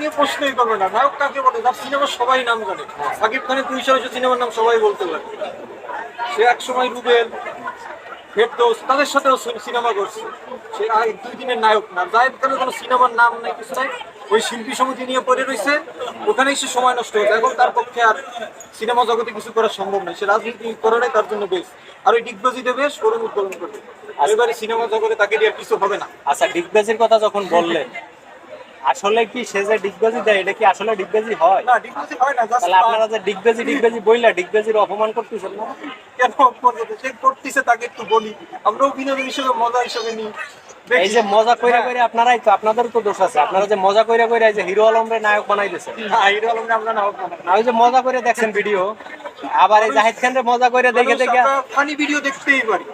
নিয়ে প্রশ্নই করবে না। নায়ক কাকে বলে? তার সিনেমা সবাই নাম জানে। সাকিব খানের দুইশো আড়াইশো সিনেমার নাম সবাই বলতে পারে। সে এক সময় রুবেল, ফেরদৌস, তাদের সাথেও সিনেমা করছে। সে দুই দিনের নায়ক না। জাহেদ খানের কোনো সিনেমার নাম নাই, কিছু নাই। ওই শিল্পী সমিতি নিয়ে পড়ে রয়েছে। ওখানেই সে সময় নষ্ট হচ্ছে এখন তার পক্ষে আর সিনেমা জগতে কিছু করা সম্ভব নয়। সে রাজনীতি করাটাই তার জন্য বেশ। আর ওই ডিগবাজিতে বেশ শোরুম উদ্বোধন করবে। এবারে সিনেমা জগতে তাকে দিয়ে আর কিছু হবে না। আচ্ছা ডিগবাজির কথা যখন বললেন আসলে কি সে যে ডিগবাজি দেয় এটা কি আসলে ডিগবাজি হয়? না ডিগবাজি হয় না just তাহলে আপনারা যে ডিগবাজি ডিগবাজি বইলা ডিগবাজির অপমান করতেছেন না? কেন? সে করতেছে তাকে একটু বলি। আমরাও বিনোদন হিসেবে মজা হিসেবে নিই। এই যে মজা কইরা হ্যাঁ। কইরা আপনারাই তো আপনাদের তো দোষ আছে। আপনারা যে মজা কইরা কইরা এই যে হিরো আলমরে নায়ক বানাই দিয়েছেন। না, হিরো আলমকে আমরা নায়ক বানাই। না ওই যে মজা করে দেখছেন ভিডিও আবার এই জাহিদ খান রে মজা করে দেখে দেখে ফানি ভিডিও দেখতেই পারি।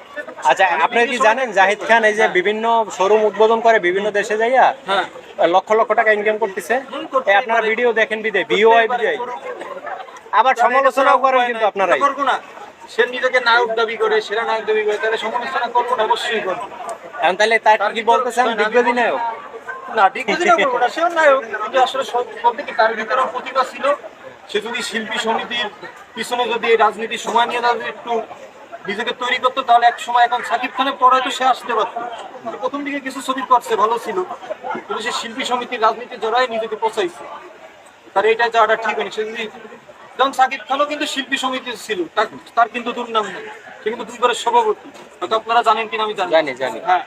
আচ্ছা আপনি কি জানেন জাহিদ খান এই যে বিভিন্ন শোরুম উদ্বোধন করে বিভিন্ন দেশে যাইয়া হ্যাঁ। লক্ষ লক্ষ টাকা ইনকাম করতেছে। আপনারা ভিডিও দেখেন বিদে ভিওআই বিদায়। আবার সমালোচনাও করেন কিন্তু আপনারাই। সে নিজেকে নায়ক দাবি করে সেরা নায়ক দাবি করে তাহলে সমালোচনা করব না অবশ্যই করব। এখন তাহলে তার কি বলতেছেন দিগ্গজি নায়ক না ডিগ্রি করব না সেও নায়ক। কিন্তু আসলে সব বলতে কি তার ভিতরেও প্রতিভা ছিল। সে যদি শিল্পী সমিতির পিছনে যদি রাজনীতির সময় নিয়ে তাদের একটু নিজেকে তৈরি করতো তাহলে এক সময় এখন সাকিব খানের পরে হয়তো সে আসতে পারতো। প্রথম দিকে কিছু ছবি করছে ভালো ছিল। কিন্তু সে শিল্পী সমিতির রাজনীতি জড়াই নিজেকে পচাইছে তার এটা যাওয়াটা ঠিক হয়নি। সে যদি যেমন সাকিব খানও কিন্তু শিল্পী সমিতি ছিল তার- তার কিন্তু দুর্নাম নেই। সে কিন্তু দুইবারের সভাপতি। হয়তো আপনারা জানেন কিনা আমি জানি। জানি, জানি। হ্যাঁ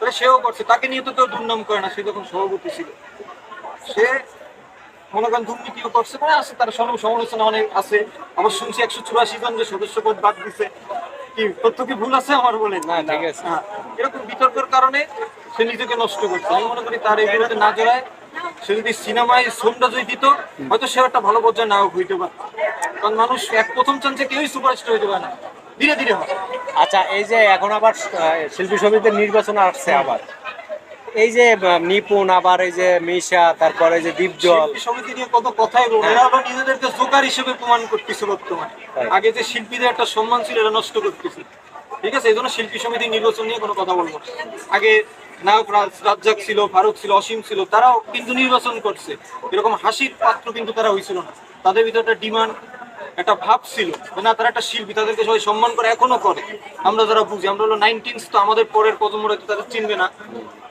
তাহলে সেও করছে। তাকে নিয়ে তো কেউ দুর্নাম করে না সে যখন সভাপতি ছিল। সে মনে করেন দুর্নীতিও করছে মানে আছে তার সম- সমালোচনা অনেক আছে। আবার শুনছি একশো চুরাশি জন যে সদস্য পদ বাদ দিছে। কি তথ্য কি ভুল আছে আমার বলে না, ঠিক আছে। হ্যাঁ, এরকম বিতর্কের কারণে সে নিজেকে নষ্ট করছে। আমি মনে করি তার এই বিরুদ্ধে না জড়ায় সে যদি সিনেমায় সোমটা যদি দিত হয়তো সে একটা ভালো পর্যায়ে নায়ক হইতে পারত। কারণ মানুষ এক প্রথম চান্সে কেউই সুপারস্টার হইতে পারে না। ধীরে ধীরে হয়। আচ্ছা এই যে এখন আবার শিল্পী সমিতির নির্বাচন আসছে আবার। এই যে নিপুণ আবার এই যে মিশা তারপরে যে দীপজল। সমিতি নিয়ে কত কথাই বলব এরা আবার নিজেদেরকে জোকার হিসেবে প্রমাণ করতেছে বর্তমানে। আগে যে শিল্পীদের একটা সম্মান ছিল এটা নষ্ট করতেছে ঠিক আছে? এই জন্য শিল্পী সমিতি নির্বাচন নিয়ে কোনো কথা বলব। আগে নায়ক রাজ্জাক ছিল ফারুক ছিল অসীম ছিল তারাও কিন্তু নির্বাচন করছে। এরকম হাসির পাত্র কিন্তু তারা হয়েছিল না। তাদের ভিতরে একটা ডিমান্ড একটা ভাব ছিল না তারা একটা শিল্পী তাদেরকে সবাই সম্মান করে এখনও করে। আমরা যারা বুঝি আমরা হলো নাইনটিন্স তো আমাদের পরের প্রজন্মরা তো তাদের চিনবে না।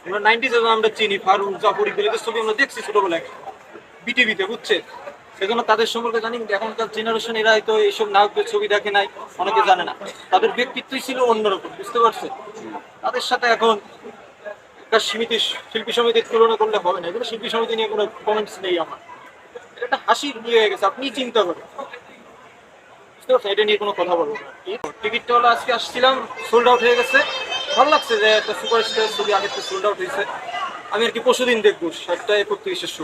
আমরা নাইনটিস আমরা চিনি, ফারুক, জাফর ইকবাল ছবি আমরা দেখছি ছোটবেলায়। বিটিভিতে বুঝছে সেজন্য তাদের সম্পর্কে জানি এখনকার জেনারেশন এরা হয়তো এইসব নায়কদের ছবি দেখে নাই, অনেকে জানে না। তাদের ব্যক্তিত্বই ছিল অন্যরকম, বুঝতে পারছে তাদের সাথে এখন একটা সমিতি শিল্পী সমিতির তুলনা করলে হবে না। এগুলো শিল্পী সমিতি নিয়ে কোনো কমেন্টস নেই আমার। এটা একটা হাসির ইয়ে হয়ে গেছে আপনি চিন্তা করেন। বুঝতে পারছেন? এটা নিয়ে কোনো কথা বলব না। টিকিটটা হলো, আজকে আসছিলাম সোল্ড আউট হয়ে গেছে। ভালো লাগছে যে একটা সুপারস্টার ছবি আগের তো সোল্ড আউট হয়েছে আমি আর কি পরশুদিন দেখব একটা একত্রিশের শো